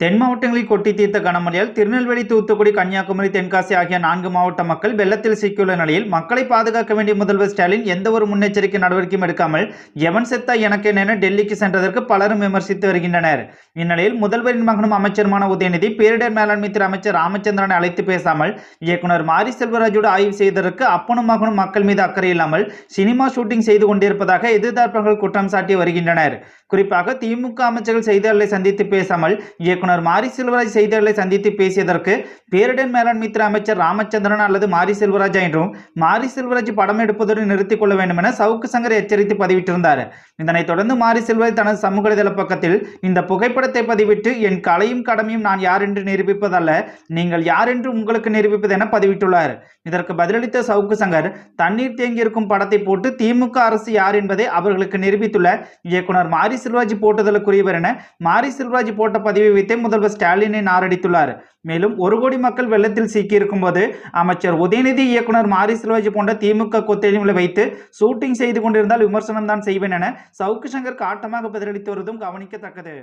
தென் மாவட்டங்களில் கொட்டி தீர்த்த கனமழையால் திருநெல்வேலி தூத்துக்குடி கன்னியாகுமரி தென்காசி ஆகிய நான்கு மாவட்ட மக்கள் வெள்ளத்தில் சிக்கியுள்ள நிலையில் மக்களை பாதுகாக்க வேண்டிய முதல்வர் ஸ்டாலின் எந்த ஒரு முன்னெச்சரிக்கை நடவடிக்கையும் எடுக்காமல் எவன் செத்தா எனக்கு என டெல்லிக்கு சென்றதற்கு பலரும் விமர்சித்து வருகின்றனர். இந்நிலையில் முதல்வரின் மகனும் அமைச்சருமான உதயநிதி பேரிடர் மேலாண்மை துறை அமைச்சர் ராமச்சந்திரனை அழைத்து பேசாமல் இயக்குனர் மாரி செல்வராஜோடு ஆய்வு செய்ததற்கு அப்பனும் மகனும் மக்கள் மீது அக்கறை இல்லாமல் சினிமா ஷூட்டிங் செய்து கொண்டிருப்பதாக எதிர்த்தார்ப்பவர்கள் குற்றம் சாட்டி வருகின்றனர். குறிப்பாக திமுக அமைச்சர்கள் செய்தியாளர்களை சந்தித்து பேசாமல் இயக்குனர் மாரி செல்வராஜ் செய்தியாளர்களை சந்தித்து பேசியதற்கு பேரிடர் மேலாண்மை துறை அமைச்சர் ராமச்சந்திரன் அல்லது மாரி செல்வராஜா என்றும் மாரி செல்வராஜ் படம் எடுப்பதோடு நிறுத்திக் கொள்ள வேண்டும் என சவுக்கு சங்கர் எச்சரித்து பதிவிட்டிருந்தார். இதனைத் தொடர்ந்து மாரி செல்வராஜ் தனது சமூக வலைதள பக்கத்தில் இந்த புகைப்படத்தை பதிவிட்டு என் கலையும் கடமையும் நான் யார் என்று நிரூபிப்பதல்ல நீங்கள் யார் என்று உங்களுக்கு நிரூபிப்பது என பதிவிட்டுள்ளார். இதற்கு பதிலளித்த சவுக்கு சங்கர் தண்ணீர் தேங்கியிருக்கும் படத்தை போட்டு திமுக அரசு யார் என்பதை அவர்களுக்கு நிரூபித்துள்ள இயக்குனர் மாரி செல்வராஜ் போட்டுதலுக்குரியவர் என மாரி செல்வராஜ் போட்ட பதிவை வைத்து முதல்வர் ஸ்டாலினை நாரடித்துள்ளார். மேலும் ஒரு கோடி மக்கள் வெள்ளத்தில் சிக்கியிருக்கும் போது அமைச்சர் உதயநிதி இயக்குனர் மாரி செல்வாஜி போன்ற திமுக கொத்தடிமைகளை வைத்து ஷூட்டிங் செய்து கொண்டிருந்தால் விமர்சனம் தான் செய்வேன் என சவுக்கு சங்கர் காட்டமாக பதிலளித்து வருவதும் கவனிக்கத்தக்கது.